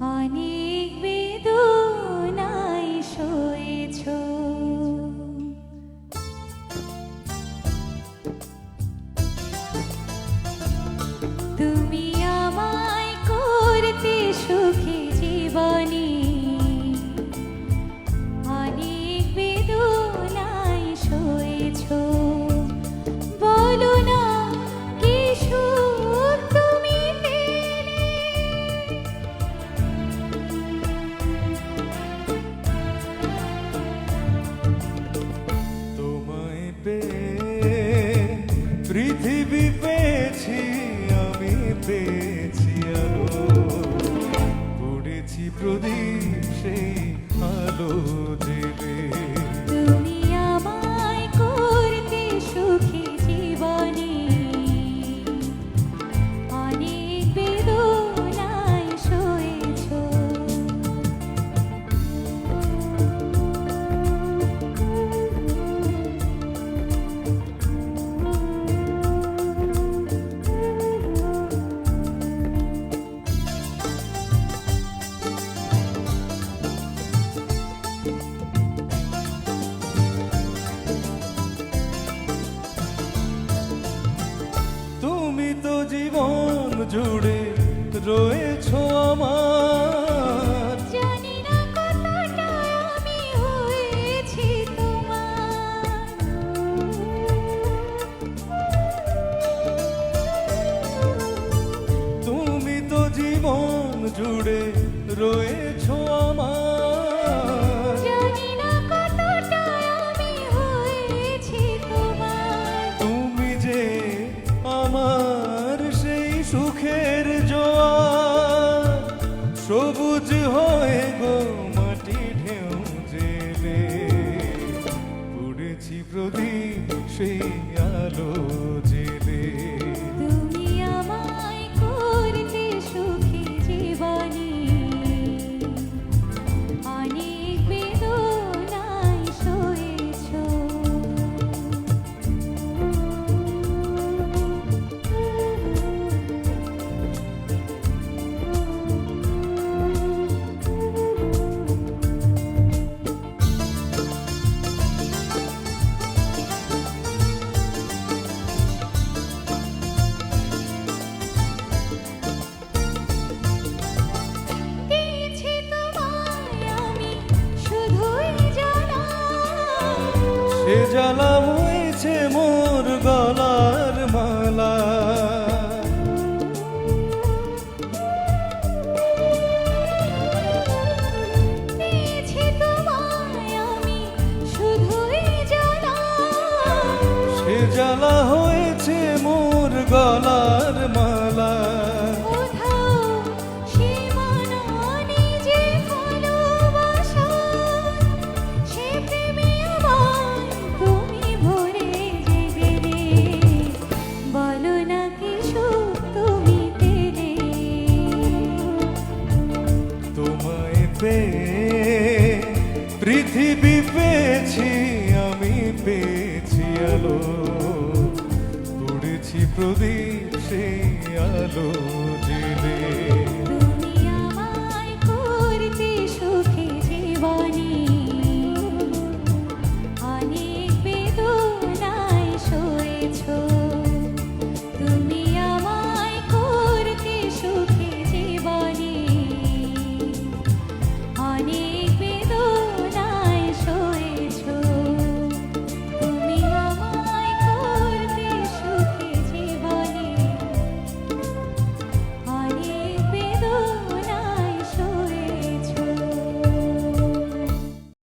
অনেক বেদনায় তুমি পৃথিবী পেয়েছি আমি পেয়েছি আলো। পড়েছি প্রদীপ সেই আলো জুড়ে রয়েছ আমার। জানি না কতটা আমি হয়েছি তোমার তুমি তো জীবন জুড়ে রয়েছ আমার। সুখের জোয়ার সবুজ হয়ে গো মাটি ঢেউ জেলে। উড়েছি প্রদীপ সেই সে জ্বালা হয়েছে মোর গলার মালা। জ্বালা হয়েছে মোর গলার পেয়ে পৃথিবী পেয়েছি আমি পেয়েছি আলো। পড়েছি প্রদীপ সেই আলো জেলে।